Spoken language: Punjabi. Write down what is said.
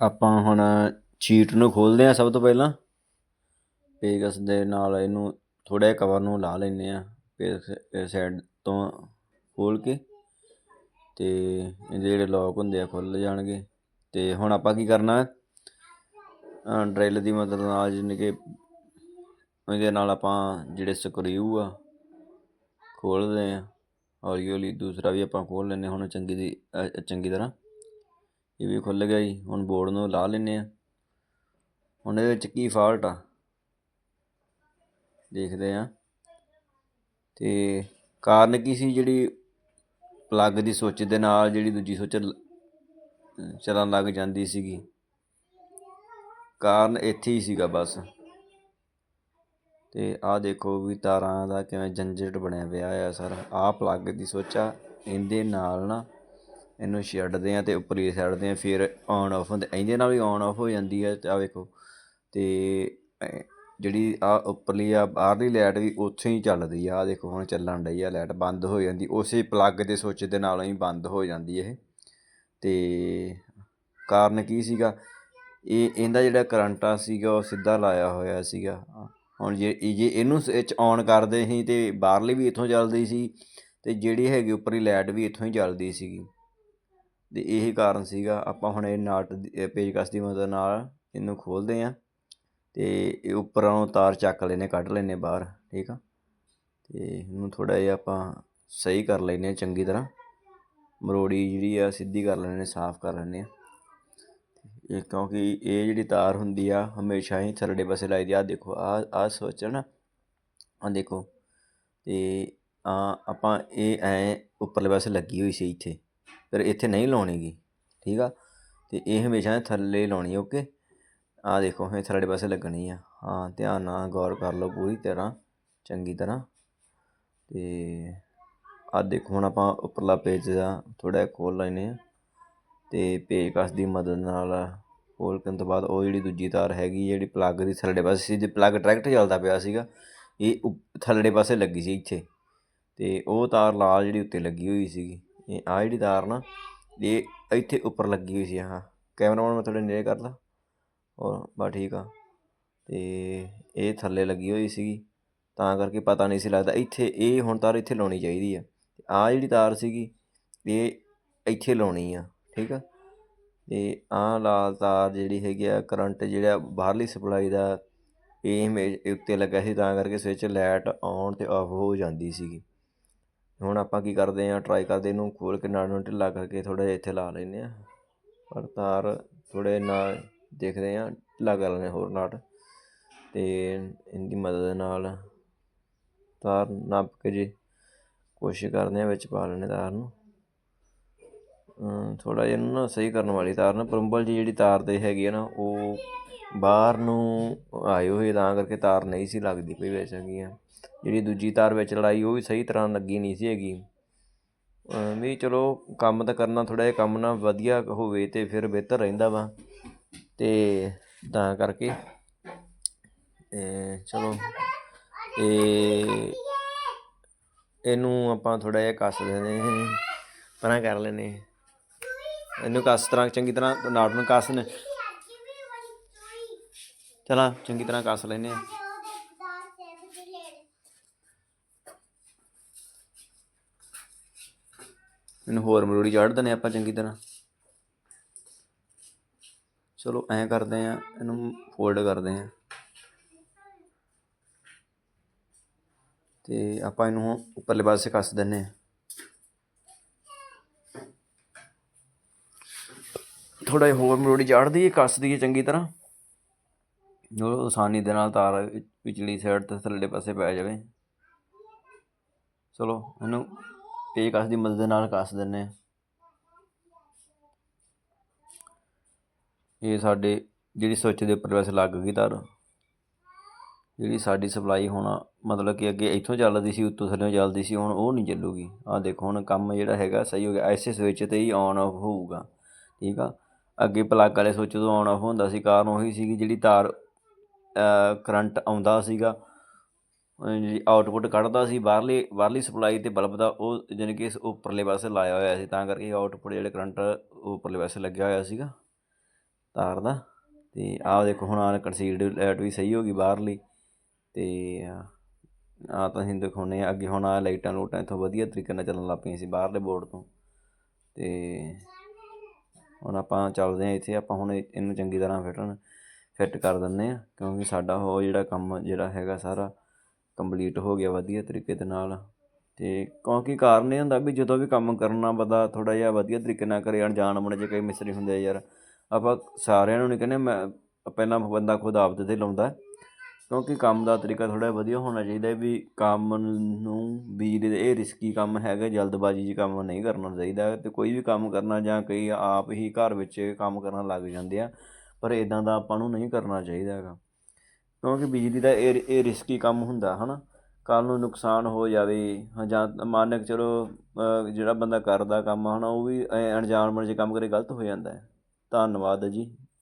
ਆਪਾਂ ਹੁਣ ਸ਼ੀਟ ਨੂੰ ਖੋਲਦੇ ਹਾਂ ਸਭ ਤੋਂ ਪਹਿਲਾਂ। ਪੇਗਸ ਦੇ ਨਾਲ ਇਹਨੂੰ ਥੋੜ੍ਹਾ ਜਿਹਾ ਕਵਰ ਨੂੰ ਲਾ ਲੈਂਦੇ ਆ ਫਿਰ ਸਾਈਡ ਤੋਂ ਖੋਲ ਕੇ ਤੇ ਇਹਦੇ ਜਿਹੜੇ ਲੋਕ ਹੁੰਦੇ ਆ ਖੁੱਲ ਜਾਣਗੇ। ਤੇ ਹੁਣ ਆਪਾਂ ਕੀ ਕਰਨਾ? ਡਰਿਲ ਦੀ ਮਦਦ ਨਾਲ ਜਿਵੇਂ ਕਿ ਇਹਦੇ ਨਾਲ ਆਪਾਂ ਜਿਹੜੇ ਸਕਰੂ ਆ ਖੋਲਦੇ ਆ ਹੌਲੀ ਹੌਲੀ ਦੂਸਰਾ ਵੀ ਆਪਾਂ ਖੋਲ ਲੈਂਦੇ ਹੁਣ ਚੰਗੀ ਦੀ ਚੰਗੀ ਤਰ੍ਹਾਂ। ਇਹ ਵੀ ਖੁੱਲ ਗਿਆ ਜੀ, ਹੁਣ ਬੋਰਡ ਨੂੰ ਲਾ ਲੈਂਦੇ ਆ ਹੁਣ ਇਹਦੇ ਵਿੱਚ ਕੀ ਫਾਲਟ ਆ? ਦੇਖਦੇ ਆ ਤੇ ਕਾਰਨ ਕੀ ਸੀ ਜਿਹੜੀ ਪਲੱਗ ਦੀ ਸੁੱਚ ਦੇ ਨਾਲ ਜਿਹੜੀ ਦੂਜੀ ਸੁੱਚ ਚੱਲਣ ਲੱਗ ਜਾਂਦੀ ਸੀਗੀ? ਕਾਰਨ ਇੱਥੇ ਹੀ ਸੀਗਾ ਬਸ। ਤੇ ਆਹ ਦੇਖੋ ਵੀ ਤਾਰਾਂ ਦਾ ਕਿਵੇਂ ਜੰਜਟ ਬਣਿਆ ਪਿਆ ਆ ਸਰ। ਆਹ ਪਲੱਗ ਦੀ ਸੁੱਚ ਆ, ਇਹਦੇ ਨਾਲ ਨਾ ਇਹਨੂੰ ਛੱਡਦੇ ਆ ਤੇ ਉੱਪਰਲੀ ਛੱਡਦੇ ਆ ਫਿਰ ਔਨ ਆਫ ਹੁੰਦੇ। ਇਹਦੇ ਨਾਲ ਵੀ ਔਨ ਆਫ ਹੋ ਜਾਂਦੀ ਹੈ ਆ ਵੇਖੋ। ਤੇ ਜਿਹੜੀ ਆ ਉੱਪਰਲੀ ਆ, ਬਾਹਰਲੀ ਲਾਈਟ ਵੀ ਉੱਥੇ ਹੀ ਚੱਲਦੀ ਆ। ਆਹ ਦੇਖੋ, ਹੁਣ ਚੱਲਣ ਡਈ ਆ ਲਾਈਟ ਬੰਦ ਹੋ ਜਾਂਦੀ। ਉਸੇ ਪਲੱਗ ਦੇ ਸੁੱਚ ਦੇ ਨਾਲ ਹੀ ਬੰਦ ਹੋ ਜਾਂਦੀ ਇਹ। ਤੇ ਕਾਰਨ ਕੀ ਸੀਗਾ? ਇਹ, ਇਹਦਾ ਜਿਹੜਾ ਕਰੰਟ ਆ ਸੀਗਾ, ਉਹ ਸਿੱਧਾ ਲਾਇਆ ਹੋਇਆ ਸੀਗਾ। ਹੁਣ ਜੇ ਜੇ ਇਹਨੂੰ ਸਵਿਚ ਔਨ ਕਰਦੇ ਸੀ ਤੇ ਬਾਹਰਲੀ ਵੀ ਇੱਥੋਂ ਚੱਲਦੀ ਸੀ, ਤੇ ਜਿਹੜੀ ਹੈਗੀ ਉੱਪਰਲੀ ਲਾਈਟ ਵੀ ਇੱਥੋਂ ਹੀ ਚੱਲਦੀ ਸੀਗੀ। ਅਤੇ ਇਹੀ ਕਾਰਨ ਸੀਗਾ, ਆਪਾਂ ਹੁਣ ਇਹ ਨਾਟ ਦੀ- ਇਹ ਪੇਚਕਸ ਦੀ ਮਦਦ ਨਾਲ ਇਹਨੂੰ ਖੋਲ੍ਹਦੇ ਹਾਂ ਅਤੇ ਇਹ ਉੱਪਰੋਂ ਤਾਰ ਚੱਕ ਲੈਨੇ ਕੱਢ ਲੈਨੇ ਬਾਹਰ, ਠੀਕ ਆ? ਅਤੇ ਇਹਨੂੰ ਥੋੜ੍ਹਾ ਜਿਹਾ ਆਪਾਂ ਸਹੀ ਕਰ ਲੈਨੇ ਚੰਗੀ ਤਰ੍ਹਾਂ। ਮਰੋੜੀ ਜਿਹੜੀ ਆ, ਸਿੱਧੀ ਕਰ ਲੈਨੇ ਸਾਫ਼ ਕਰ ਲੈਂਦੇ ਆ ਇਹ ਕਿਉਂਕਿ ਇਹ ਜਿਹੜੀ ਤਾਰ ਹੁੰਦੀ ਆ, ਹਮੇਸ਼ਾ ਹੀ ਥੱਲੜੇ ਪਾਸੇ ਲਾਈ ਦੀ ਆ। ਦੇਖੋ ਆ ਆ ਸੋਚ ਨਾ ਆ ਦੇਖੋ। ਤੇ ਆ, ਆਪਾਂ ਇਹ ਐ ਉੱਪਰਲੇ ਪਾਸੇ ਲੱਗੀ ਹੋਈ ਸੀ ਇੱਥੇ। ਫਿਰ ਇੱਥੇ ਨਹੀਂ ਲਾਉਣੀਗੀ ਠੀਕ ਆ? ਤੇ ਇਹ ਹਮੇਸ਼ਾ ਥੱਲੇ ਲਾਉਣੀ, ਓਕੇ? ਆ ਦੇਖੋ, ਇਹ ਥੱਲੜੇ ਪਾਸੇ ਲੱਗਣੀ ਆ। ਹਾਂ, ਧਿਆਨ ਨਾਲ ਗੌਰ ਕਰ ਲਓ ਪੂਰੀ ਤਰ੍ਹਾਂ, ਚੰਗੀ ਤਰ੍ਹਾਂ। ਤੇ ਆ ਦੇਖੋ, ਹੁਣ ਆਪਾਂ ਉੱਪਰਲਾ ਪੇਜ ਦਾ ਥੋੜਾ ਖੋਲ ਲੈਨੇ ਆ ਤੇ ਪੇਚਕਸ ਦੀ ਮਦਦ ਨਾਲ ਖੋਲ ਕਰਨ ਤੋਂ ਬਾਅਦ ਉਹ ਜਿਹੜੀ ਦੂਜੀ ਤਾਰ ਹੈਗੀ, ਜਿਹੜੀ ਪਲੱਗ ਦੀ ਥੱਲੜੇ ਪਾਸੇ ਸੀ ਜੇ ਪਲੱਗ ਡਾਇਰੈਕਟ ਚੱਲਦਾ ਪਿਆ ਸੀਗਾ, ਇਹ ਉਪ- ਪਾਸੇ ਲੱਗੀ ਸੀ ਇੱਥੇ। ਤੇ ਉਹ ਤਾਰ ਲਾਲ ਜਿਹੜੀ ਉੱਤੇ ਲੱਗੀ ਹੋਈ ਸੀਗੀ। ਇਹ ਆ ਜਿਹੜੀ ਤਾਰ ਨਾ, ਇਹ ਇੱਥੇ ਉੱਪਰ ਲੱਗੀ ਹੋਈ ਸੀ, ਹਾਂ। ਕੈਮਰਾਮੈਨ ਮੈਂ ਥੋੜੇ ਨੇੜੇ ਕਰਦਾ। ਔਰ ਬਸ ਠੀਕ ਆ। ਤੇ ਇਹ ਥੱਲੇ ਲੱਗੀ ਹੋਈ ਸੀਗੀ। ਤਾਂ ਕਰਕੇ ਪਤਾ ਨਹੀਂ ਸੀ ਲੱਗਦਾ, ਇੱਥੇ ਇਹ ਹੁਣ ਤਾਰ ਇੱਥੇ ਲਾਉਣੀ ਚਾਹੀਦੀ ਆ। ਆ ਜਿਹੜੀ ਤਾਰ ਸੀਗੀ, ਇਹ ਇੱਥੇ ਲਾਉਣੀ ਆ, ਠੀਕ ਆ। ਤੇ ਆਹ ਲਾਲ ਤਾਰ ਜਿਹੜੀ ਹੈਗੀ ਆ, ਕਰੰਟ ਜਿਹੜਾ ਬਾਹਰਲੀ ਸਪਲਾਈ ਦਾ, ਇਹ ਇਮੇਜ ਉੱਤੇ ਲੱਗਾ ਸੀ, ਤਾਂ ਕਰਕੇ ਸਵਿਚ ਲਾਈਟ ਔਨ ਤੇ ਆਫ ਹੋ ਜਾਂਦੀ ਸੀਗੀ। ਹੁਣ ਆਪਾਂ ਕੀ ਕਰਦੇ ਹਾਂ ਟਰਾਈ ਕਰਦੇ ਇਹਨੂੰ ਖੋਲ੍ਹ ਕੇ ਨਾਲ ਨੂੰ ਢਿੱਲਾ ਕਰਕੇ ਥੋੜ੍ਹਾ ਜਿਹਾ ਇੱਥੇ ਲਾ ਲੈਂਦੇ ਹਾਂ। ਪਰ ਤਾਰ ਥੋੜ੍ਹੇ ਨਾਲ ਦੇਖਦੇ ਹਾਂ, ਢਿੱਲਾ ਕਰ ਲੈਂਦੇ ਹਾਂ ਹੋਰ ਨਾਟ ਅਤੇ ਇਹਦੀ ਮਦਦ ਨਾਲ ਤਾਰ ਨੱਪ ਕੇ ਜੇ ਕੋਸ਼ਿਸ਼ ਕਰਦੇ ਹਾਂ ਵਿੱਚ ਪਾ ਲੈਂਦੇ ਤਾਰ ਨੂੰ। ਥੋੜਾ ਜਿਹਾ ਇਹਨੂੰ ਨਾ ਸਹੀ ਕਰਨ ਵਾਲੀ ਤਾਰ ਨਾ, ਪਰੰਬਲ ਜੀ ਜਿਹੜੀ ਤਾਰ ਦੇ ਹੈਗੀ ਆ ਨਾ, ਉਹ ਬਾਹਰ ਨੂੰ ਆਏ ਹੋਏ ਤਾਂ ਕਰਕੇ ਤਾਰ ਨਹੀਂ ਸੀ ਲੱਗਦੀ ਪਈ ਵਿੱਚ ਹੈਗੀ ਆ। ਜਿਹੜੀ ਦੂਜੀ ਤਾਰ ਵਿੱਚ ਲੜਾਈ, ਉਹ ਵੀ ਸਹੀ ਤਰ੍ਹਾਂ ਲੱਗੀ ਨਹੀਂ ਸੀ ਹੈਗੀ। ਵੀ ਚਲੋ, ਕੰਮ ਤਾਂ ਕਰਨਾ, ਥੋੜ੍ਹਾ ਜਿਹਾ ਕੰਮ ਨਾ ਵਧੀਆ ਹੋਵੇ ਤੇ ਫਿਰ ਬਿਹਤਰ ਰਹਿੰਦਾ ਵਾ। ਅਤੇ ਤਾਂ ਕਰਕੇ, ਤੇ ਚਲੋ ਅਤੇ ਇਹਨੂੰ ਆਪਾਂ ਥੋੜ੍ਹਾ ਜਿਹਾ ਕੱਸ ਦਿੰਦੇ ਪਰਾਂ ਕਰ ਲੈਂਦੇ ਇਹਨੂੰ ਕੱਸ ਤਰ੍ਹਾਂ, ਚੰਗੀ ਤਰ੍ਹਾਂ ਨਾਟ ਨੂੰ ਕੱਸ ਨੇ ਚਲਾ, ਚੰਗੀ ਤਰ੍ਹਾਂ ਕੱਸ ਲੈਨੇ ਆ ਇਹਨੂੰ ਹੋਰ ਮਰੂੜੀ ਚਾੜ ਦਨੇ ਆਪਾਂ ਚੰਗੀ ਤਰ੍ਹਾਂ। ਚਲੋ ਐਂ ਕਰਦੇ ਆ ਇਹਨੂੰ ਫੋਲਡ ਕਰਦੇ ਆ ਤੇ ਆਪਾਂ ਇਹਨੂੰ ਉੱਪਰਲੇ ਪਾਸੇ ਕੱਸ ਦਿੰਨੇ ਆ ਥੋੜਾ ਜਿਹਾ ਹੋਰ ਮਰੋੜੀ ਚਾੜ ਦਈਏ, ਕੱਸ ਦਈਏ ਚੰਗੀ ਤਰ੍ਹਾਂ। ਜੋ ਆਸਾਨੀ ਦੇ ਨਾਲ ਤਾਰ ਵਿ- ਵਿਚਲੀ ਸਾਈਡ ਤੇ ਥੱਲੇ ਪਾਸੇ ਪੈ ਜਾਵੇ। ਚਲੋ, ਇਹਨੂੰ ਪੇਜ ਕੱਸ ਦੀ ਮਦਦ ਨਾਲ ਕੱਸ ਦਿੰਨੇ ਆ। ਇਹ ਸਾਡੇ ਜਿਹੜੀ ਸੁੱਚ ਦੇ ਉੱਪਰ ਵੈਸੇ ਲੱਗ ਗਈ ਤਾਰ। ਜਿਹੜੀ ਸਾਡੀ ਸਪਲਾਈ ਹੋਣਾ ਮਤਲਬ ਕਿ ਅੱਗੇ ਇੱਥੋਂ ਚੱਲਦੀ ਸੀ, ਉੱਤੋਂ ਥੱਲੇ ਚੱਲਦੀ ਸੀ, ਹੁਣ ਉਹ ਨਹੀਂ ਚੱਲੂਗੀ। ਆਹ ਦੇਖੋ, ਹੁਣ ਕੰਮ ਜਿਹੜਾ ਹੈਗਾ ਸਹੀ ਹੋ ਗਿਆ। ਐਸੇ ਸਵਿਚ ਤੇ ਹੀ ਔਨ ਆਫ ਹੋਊਗਾ। ਠੀਕ ਆ? ਅੱਗੇ ਪਲੱਗ ਵਾਲੇ ਸੁੱਚ ਤੋਂ ਔਨ ਆਫ ਹੁੰਦਾ ਸੀ, ਕਾਰਨ ਉਹੀ ਸੀਗੀ ਜਿਹੜੀ ਤਾਰ ਕਰੰਟ ਆਉਂਦਾ ਸੀਗਾ। ਜਿਹੜੀ ਆਊਟਪੁੱਟ ਕੱਢਦਾ ਸੀ, ਬਾਹਰਲੇ, ਬਾਹਰਲੀ ਸਪਲਾਈ ਤੇ ਬਲਬ ਦਾ, ਉਹ ਜਾਣੀ ਕਿ ਇਸ ਉੱਪਰਲੇ ਪਾਸੇ ਲਾਇਆ ਹੋਇਆ ਸੀ, ਤਾਂ ਕਰਕੇ ਆਊਟਪੁੱਟ ਜਿਹੜੇ ਕਰੰਟ ਉੱਪਰਲੇ ਪਾਸੇ ਲੱਗਿਆ ਹੋਇਆ ਸੀਗਾ ਤਾਰ ਦਾ, ਤੇ ਆਹ ਦੇਖੋ ਹੁਣ ਆ ਕੰਸੀਲਡ ਲਾਈਟ ਵੀ ਸਹੀ ਹੋ ਗਈ ਬਾਹਰਲੀ, ਤੇ ਆ ਤਾਂ ਅਸੀਂ ਦਿਖਾਉਂਦੇ ਆ ਅੱਗੇ ਹੁਣ ਆ ਲਾਈਟਾਂ ਲੂਟਾਂ ਇੱਥੋਂ ਵਧੀਆ ਤਰੀਕੇ ਨਾਲ ਚੱਲਣ ਲੱਗ ਪਈਆਂ ਸੀ ਬਾਹਰਲੇ ਬੋਰਡ ਤੋਂ, ਤੇ ਹੁਣ ਆਪਾਂ ਚੱਲਦੇ ਆ ਇੱਥੇ, ਆਪਾਂ ਹੁਣ ਇਹਨੂੰ ਚੰਗੀ ਤਰ੍ਹਾਂ ਫਿਟਣ ਫਿੱਟ ਕਰ ਦਿੰਦੇ ਆ ਕਿਉਂਕਿ ਸਾਡਾ ਉਹ ਜਿਹੜਾ ਕੰਮ ਜਿਹੜਾ ਹੈਗਾ ਸਾਰਾ ਕੰਪਲੀਟ ਹੋ ਗਿਆ ਵਧੀਆ ਤਰੀਕੇ ਦੇ ਨਾਲ। ਤੇ ਕਿਉਂਕਿ ਕਾਰਨ ਇਹ ਹੁੰਦਾ ਵੀ ਜਦੋਂ ਵੀ ਕੰਮ ਕਰਨਾ ਬੰਦਾ ਥੋੜਾ ਜਿਹਾ ਵਧੀਆ ਤਰੀਕੇ ਨਾਲ ਕਰੇ, ਅਣਜਾਣ ਬਣੇ ਜੇ ਕਈ ਮਿਸਤਰੀ ਹੁੰਦੇ ਆ ਯਾਰ। ਆਪਾਂ ਸਾਰਿਆਂ ਨੂੰ ਨਹੀਂ ਕਹਿੰਦੇ, ਮੈਂ ਪਹਿਲਾਂ ਬੰਦਾ ਖੁਦ ਆਪ ਤੇ ਲਾਉਂਦਾ। ਕਿਉਂਕਿ ਕੰਮ ਦਾ ਤਰੀਕਾ ਥੋੜਾ ਵਧੀਆ ਹੋਣਾ ਚਾਹੀਦਾ ਵੀ ਕੰਮ ਨੂੰ ਬਿਜਲੀ ਦੇ, ਇਹ ਰਿਸਕੀ ਕੰਮ ਹੈਗਾ, ਜਲਦਬਾਜ਼ੀ 'ਚ ਕੰਮ ਨਹੀਂ ਕਰਨਾ ਚਾਹੀਦਾ। ਤੇ ਕੋਈ ਵੀ ਕੰਮ ਕਰਨਾ ਜਾਂ ਕਈ ਆਪ ਹੀ ਘਰ ਵਿੱਚ ਕੰਮ ਕਰਨ ਲੱਗ ਜਾਂਦੇ ਆ, ਪਰ ਇਦਾਂ ਦਾ ਆਪਾਂ ਨੂੰ ਨਹੀਂ ਕਰਨਾ ਚਾਹੀਦਾ ਹੈਗਾ। ਕਿਉਂਕਿ ਬਿਜਲੀ ਦਾ ਇਹ ਇਹ ਰਿਸਕੀ ਕੰਮ ਹੁੰਦਾ ਹੈ ਨਾ ਕੱਲ੍ਹ ਨੂੰ ਨੁਕਸਾਨ ਹੋ ਜਾਵੇ ਜਾਂ ਮੰਨ ਕੇ ਚਲੋ ਜਿਹੜਾ ਬੰਦਾ ਕਰਦਾ ਕੰਮ ਹੈ ਨਾ ਉਹ ਵੀ ਅਣਜਾਣ ਮਨ 'ਚ ਕੰਮ ਕਰੇ, ਗਲਤ ਹੋ ਜਾਂਦਾ ਧੰਨਵਾਦ ਜੀ।